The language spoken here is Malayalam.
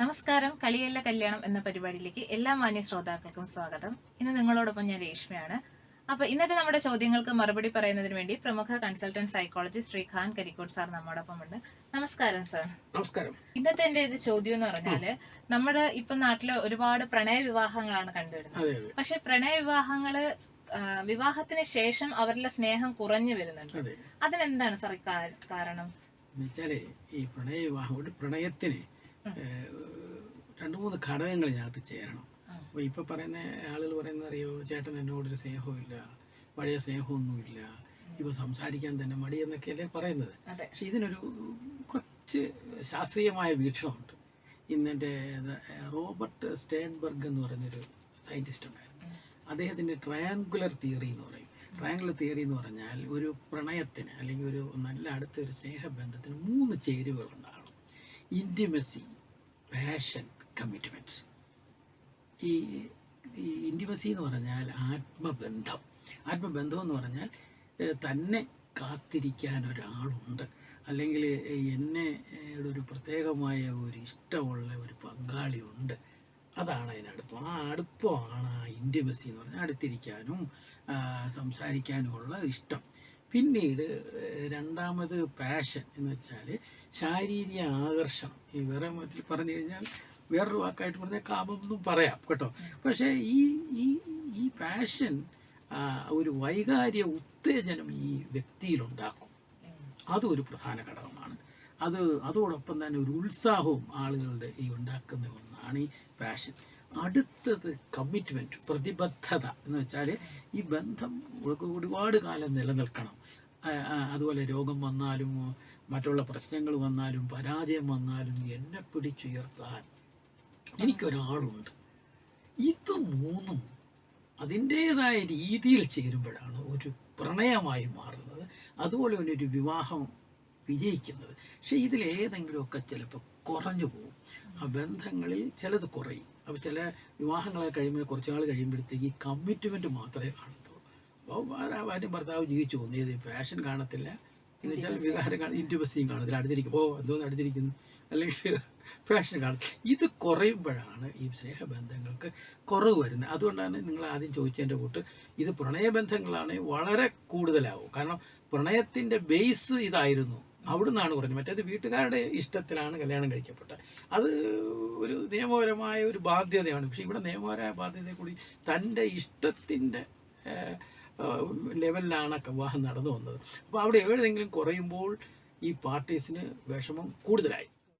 നമസ്കാരം. കളിയല്ല കല്യാണം എന്ന പരിപാടിയിലേക്ക് എല്ലാ മാന്യ ശ്രോതാക്കൾക്കും സ്വാഗതം. ഇന്ന് നിങ്ങളോടൊപ്പം ഞാൻ രേഷ്മയാണ്. അപ്പൊ ഇന്നത്തെ നമ്മുടെ ചോദ്യങ്ങൾക്ക് മറുപടി പറയുന്നതിന് വേണ്ടി പ്രമുഖ consultant psychologist Sreekhan Karikode sir നമ്മോടൊപ്പം ഉണ്ട് നമസ്കാരം സാർ. നമസ്കാരം. ഇന്നത്തെ എന്റെ ഇത് ചോദ്യം എന്ന് പറഞ്ഞാൽ നമ്മുടെ ഇപ്പൊ നാട്ടിൽ ഒരുപാട് പ്രണയ വിവാഹങ്ങളാണ് കണ്ടുവരുന്നത്. പക്ഷെ പ്രണയ വിവാഹങ്ങൾ വിവാഹത്തിന് ശേഷം അവരുടെ സ്നേഹം കുറഞ്ഞു വരുന്നുണ്ട്. അതെ. അതിനെന്താണ് സാർ കാരണം? എന്നുവെച്ചാൽ ഈ പ്രണയ വിവാഹം ഒരു പ്രണയത്തിന് രണ്ട് മൂന്ന് ഘടകങ്ങൾ ഇതിനകത്ത് ചേരണം. അപ്പോൾ ഇപ്പൊ പറയുന്ന ആളുകൾ പറയുന്നത് അറിയോ? ചേട്ടൻ എന്നോടൊരു സ്നേഹമില്ല പഴയ സ്നേഹമൊന്നുമില്ല. ഇപ്പൊ സംസാരിക്കാൻ തന്നെ മടി എന്നൊക്കെയല്ലേ പറയുന്നത്. പക്ഷെ ഇതിനൊരു കുറച്ച് ശാസ്ത്രീയമായ വീക്ഷണമുണ്ട്. ഇന്നെന്റെ റോബർട്ട് സ്റ്റേൺബർഗ് എന്ന് പറഞ്ഞൊരു സയന്റിസ്റ്റ് ഉണ്ടായിരുന്നു. അദ്ദേഹത്തിന്റെ ട്രയാങ്കുലർ തിയറി എന്ന് പറയും. ട്രയാങ്കുലർ തിയറി എന്ന് പറഞ്ഞാൽ ഒരു പ്രണയത്തിന് അല്ലെങ്കിൽ ഒരു നല്ല അടുത്ത ഒരു സ്നേഹബന്ധത്തിന് മൂന്ന് ചേരുവകൾ ഉണ്ടാകണം ഇന്റിമസി പാഷൻ കമ്മിറ്റ്മെന്റ് ഈ ഇന്റിമസി എന്ന് പറഞ്ഞാൽ ആത്മബന്ധം. ആത്മബന്ധം എന്ന് പറഞ്ഞാൽ തന്നെ കാത്തിരിക്കാൻ ഒരാളുണ്ട്. അല്ലെങ്കിൽ എന്നെ ഒരു പ്രത്യേകമായ ഒരു ഇഷ്ടമുള്ള ഒരു പങ്കാളിയുണ്ട് അതാണ് അതിനടുപ്പം. ആ അടുപ്പമാണ് ആ ഇന്റിമസി എന്ന് പറഞ്ഞാൽ അടുത്തിരിക്കാനും സംസാരിക്കാനുമുള്ള ഇഷ്ടം. പിന്നീട് രണ്ടാമത് പാഷൻ എന്ന് വെച്ചാൽ ശാരീരിക ആകർഷണം. ഈ വേറെ മതത്തിൽ പറഞ്ഞു കഴിഞ്ഞാൽ വേറൊരു വാക്കായിട്ട് പറഞ്ഞാൽ കാമം എന്നും പറയാം കേട്ടോ. പക്ഷേ ഈ ഈ ഈ പാഷൻ ഒരു വൈകാരിക ഉത്തേജനം ഈ വ്യക്തിയിലുണ്ടാക്കും. അതും ഒരു പ്രധാന ഘടകമാണ്. അത് അതോടൊപ്പം തന്നെ ഒരു ഉത്സാഹവും ആളുകളുടെ ഈ ഉണ്ടാക്കുന്ന ഒന്നാണ് ഈ പാഷൻ അടുത്തത് കമ്മിറ്റ്മെന്റ് പ്രതിബദ്ധത എന്ന് വെച്ചാൽ ഈ ബന്ധം ഒരു- ഒരുപാട് കാലം നിലനിൽക്കണം. അതുപോലെ രോഗം വന്നാലും മറ്റുള്ള പ്രശ്നങ്ങൾ വന്നാലും പരാജയം വന്നാലും എന്നെ പിടിച്ചുയർത്താൻ എനിക്കൊരാളുണ്ട്. ഇത് മൂന്നും അതിന്റേതായ രീതിയിൽ ചേരുമ്പോഴാണ് ഒരു പ്രണയമായി മാറുന്നത്. അതുപോലെ തന്നെ ഒരു വിവാഹം വിജയിക്കുന്നത്. പക്ഷെ ഇതിലേതെങ്കിലുമൊക്കെ ചിലപ്പോൾ കുറഞ്ഞു പോകും. ആ ബന്ധങ്ങളിൽ ചിലത് കുറയും. അപ്പോൾ ചില വിവാഹങ്ങളെ കഴിയുമ്പോൾ കുറച്ച് നാൾ കഴിയുമ്പോഴത്തേക്ക് ഈ കമ്മിറ്റ്മെന്റ് മാത്രമേ കാണത്തുള്ളൂ അപ്പോൾ ഭാര്യയും ഭർത്താവ് ജീവിച്ചു. പോകുന്നു ഏത് പാഷൻ കാണത്തില്ല. എന്ന് വെച്ചാൽ വികാരം കാണും. ഇന്റിമസിയും കാണത്തില്ല അടുത്തിരിക്കും. ഓ എന്തോന്ന് അടുത്തിരിക്കുന്നു. അല്ലെങ്കിൽ ഫാഷൻ കാണും. ഇത് കുറയുമ്പോഴാണ് ഈ സ്നേഹബന്ധങ്ങൾക്ക് കുറവ് വരുന്നത്. അതുകൊണ്ടാണ് നിങ്ങൾ ആദ്യം ചോദിച്ചതിന്റെ കൂട്ട് ഇത് പ്രണയബന്ധങ്ങളാണ് വളരെ കൂടുതലാവും. കാരണം പ്രണയത്തിന്റെ ബേസ് ഇതായിരുന്നു. അവിടുന്നാണ് കുറഞ്ഞത്. മറ്റേത് വീട്ടുകാരുടെ ഇഷ്ടത്തിലാണ് കല്യാണം കഴിക്കപ്പെട്ടത്. അത് ഒരു നിയമപരമായ ഒരു ബാധ്യതയാണ്. പക്ഷേ ഇവിടെ നിയമപരമായ ബാധ്യതയെ കൂടി തന്റെ ഇഷ്ടത്തിന്റെ ലെവലിലാണ് വിവാഹം നടന്നു വന്നത്. അപ്പോൾ അവിടെ എവിടെയെങ്കിലും കുറയുമ്പോൾ ഈ പാർട്ടീസിന് വിഷമം കൂടുതലായി.